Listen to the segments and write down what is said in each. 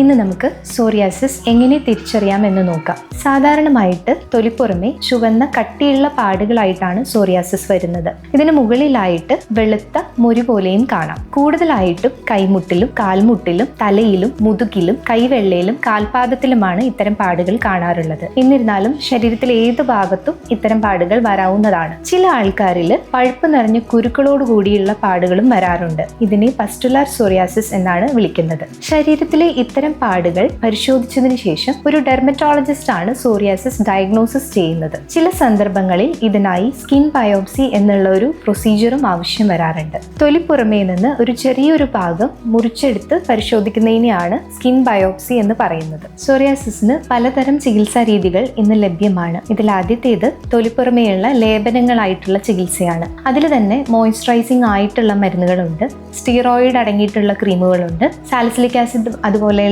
ഇന്ന് നമുക്ക് സോറിയാസിസ് എങ്ങനെ തിരിച്ചറിയാം എന്ന് നോക്കാം. സാധാരണമായിട്ട് തൊലിപ്പുറമെ ചുവന്ന കട്ടിയുള്ള പാടുകളായിട്ടാണ് സോറിയാസിസ് വരുന്നത്. ഇതിന് മുകളിലായിട്ട് വെളുത്ത മുരി പോലെയും കാണാം. കൂടുതലായിട്ടും കൈമുട്ടിലും കാൽമുട്ടിലും തലയിലും മുതുകിലും കൈവെള്ളയിലും കാൽപാദത്തിലുമാണ് ഇത്തരം പാടുകൾ കാണാറുള്ളത്. എന്നിരുന്നാലും ശരീരത്തിലെ ഏത് ഭാഗത്തും ഇത്തരം പാടുകൾ വരാവുന്നതാണ്. ചില ആൾക്കാരിൽ പഴുപ്പ് നിറഞ്ഞ കുരുക്കളോട് കൂടിയുള്ള പാടുകളും വരാറുണ്ട്. ഇതിനെ പസ്റ്റുലാർ സോറിയാസിസ് എന്നാണ് വിളിക്കുന്നത്. ശരീരത്തിലെ ഇത്തരം പാടുകൾ പരിശോധിച്ചതിന് ശേഷം ഒരു ഡെർമറ്റോളജിസ്റ്റ് ആണ് സോറിയാസിസ് ഡയഗ്നോസിസ് ചെയ്യുന്നത്. ചില സന്ദർഭങ്ങളിൽ ഇതിനായി സ്കിൻ ബയോപ്സി എന്നുള്ള ഒരു പ്രൊസീജിയറും ആവശ്യം വരാറുണ്ട്. തൊലിപ്പുറമേ നിന്ന് ഒരു ചെറിയൊരു ഭാഗം മുറിച്ചെടുത്ത് പരിശോധിക്കുന്നതിനെയാണ് സ്കിൻ ബയോപ്സി എന്ന് പറയുന്നത്. സോറിയാസിസിന് പലതരം ചികിത്സാ രീതികൾ ഇന്ന് ലഭ്യമാണ്. ഇതിൽ ആദ്യത്തേത് തൊലിപ്പുറമേയുള്ള ലേപനങ്ങളായിട്ടുള്ള ചികിത്സയാണ്. അതിൽ തന്നെ മോയ്സ്ചറൈസിംഗ് ആയിട്ടുള്ള മരുന്നുകളുണ്ട്. സ്റ്റീറോയിഡ് അടങ്ങിയിട്ടുള്ള ക്രീമുകളുണ്ട് സാലിസിലിക് ആസിഡ്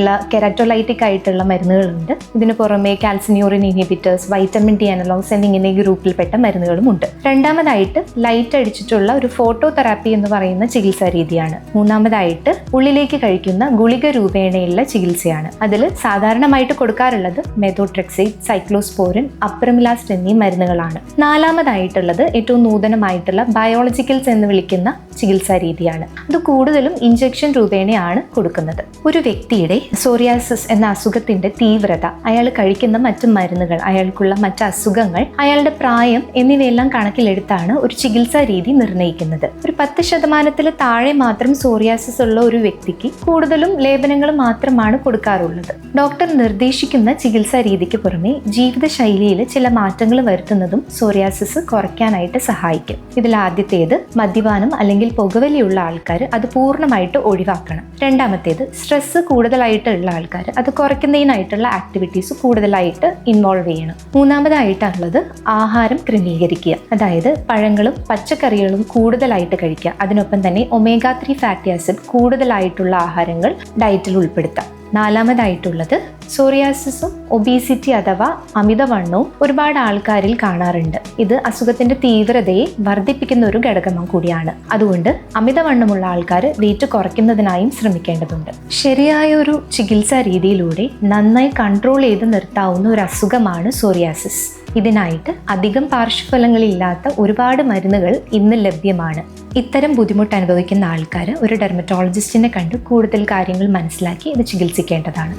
അതുപോലെയുള്ള കെരാറ്റോലൈറ്റിക് ആയിട്ടുള്ള മരുന്നുകളുണ്ട്. ഇതിന് പുറമെ calcineurin inhibitors vitamin D analogues എന്നിങ്ങനെ ഗ്രൂപ്പിൽപ്പെട്ട മരുന്നുകളും ഉണ്ട് രണ്ടാമതായിട്ട് ലൈറ്റ് അടിച്ചിട്ടുള്ള ഒരു ഫോട്ടോ തെറാപ്പി എന്ന് പറയുന്ന ചികിത്സാ രീതിയാണ്. മൂന്നാമതായിട്ട് ഉള്ളിലേക്ക് കഴിക്കുന്ന ഗുളിക രൂപേണയുള്ള ചികിത്സയാണ്. അതിൽ സാധാരണമായിട്ട് കൊടുക്കാറുള്ളത് മെതോട്രെക്സൈഡ് സൈക്ലോസ്പോറിൻ അപ്രമിലാസ്റ്റ് എന്നീ മരുന്നുകളാണ്. നാലാമതായിട്ടുള്ളത് ഏറ്റവും നൂതനമായിട്ടുള്ള ബയോളജിക്കൽസ് എന്ന് വിളിക്കുന്ന ചികിത്സാ രീതിയാണ്. അത് കൂടുതലും ഇഞ്ചക്ഷൻ രൂപേണയാണ് കൊടുക്കുന്നത്. ഒരു വ്യക്തിയുടെ സോറിയാസിസ് എന്ന അസുഖത്തിന്റെ തീവ്രത അയാൾ കഴിക്കുന്ന മറ്റ് മരുന്നുകൾ അയാൾക്കുള്ള മറ്റ് അസുഖങ്ങൾ അയാളുടെ പ്രായം എന്നിവയെല്ലാം കണക്കിലെടുത്താണ് ഒരു ചികിത്സാ രീതി നിർണയിക്കുന്നത്. ഒരു പത്ത് ശതമാനത്തിൽ താഴെ മാത്രം സോറിയാസിസ് ഉള്ള ഒരു വ്യക്തിക്ക് കൂടുതലും ലേപനങ്ങൾ മാത്രമാണ് കൊടുക്കാറുള്ളത്. ഡോക്ടർ നിർദ്ദേശിക്കുന്ന ചികിത്സാ രീതിക്ക് പുറമെ ജീവിതശൈലിയിൽ ചില മാറ്റങ്ങൾ വരുത്തുന്നതും സോറിയാസിസ് കുറയ്ക്കാനായിട്ട് സഹായിക്കും. ഇതിൽ ആദ്യത്തേത് മദ്യപാനം അല്ലെങ്കിൽ പുകവലിയുള്ള ആൾക്കാർ അത് പൂർണമായിട്ട് ഒഴിവാക്കണം. രണ്ടാമത്തേത് സ്ട്രെസ് കൂടുതലായിട്ടുള്ള ആൾക്കാർ അത് കുറയ്ക്കുന്നതിനായിട്ടുള്ള ആക്ടിവിറ്റീസ് കൂടുതലായിട്ട് ഇൻവോൾവ് ചെയ്യണം. മൂന്നാമതായിട്ടുള്ളത് ആഹാരം ക്രമീകരിക്കുക. അതായത് പഴങ്ങളും പച്ചക്കറികളും കൂടുതലായിട്ട് കഴിക്കുക. അതിനൊപ്പം തന്നെ ഒമേഗ ത്രീ ഫാറ്റി ആസിഡ് കൂടുതലായിട്ടുള്ള ആഹാരങ്ങൾ ഡയറ്റിൽ ഉൾപ്പെടുത്താം. നാലാമതായിട്ടുള്ളത് സോറിയാസിസും ഒബീസിറ്റി അഥവാ അമിതവണ്ണവും ഒരുപാട് ആൾക്കാരിൽ കാണാറുണ്ട്. ഇത് അസുഖത്തിന്റെ തീവ്രതയെ വർദ്ധിപ്പിക്കുന്ന ഒരു ഘടകം കൂടിയാണ്. അതുകൊണ്ട് അമിതവണ്ണമുള്ള ആൾക്കാർ വെയിറ്റ് കുറയ്ക്കുന്നതിനായും ശ്രമിക്കേണ്ടതുണ്ട്. ശരിയായ ഒരു ചികിത്സാ രീതിയിലൂടെ നന്നായി കൺട്രോൾ ചെയ്ത് നിർത്താവുന്ന ഒരു അസുഖമാണ് സോറിയാസിസ്. ഇതിനായിട്ട് അധികം പാർശ്വഫലങ്ങളില്ലാത്ത ഒരുപാട് മരുന്നുകൾ ഇന്ന് ലഭ്യമാണ്. ഇത്തരം ബുദ്ധിമുട്ട് അനുഭവിക്കുന്ന ആൾക്കാർ ഒരു ഡെർമറ്റോളജിസ്റ്റിനെ കണ്ട് കൂടുതൽ കാര്യങ്ങൾ മനസ്സിലാക്കി ഇത് ചികിത്സിക്കേണ്ടതാണ്.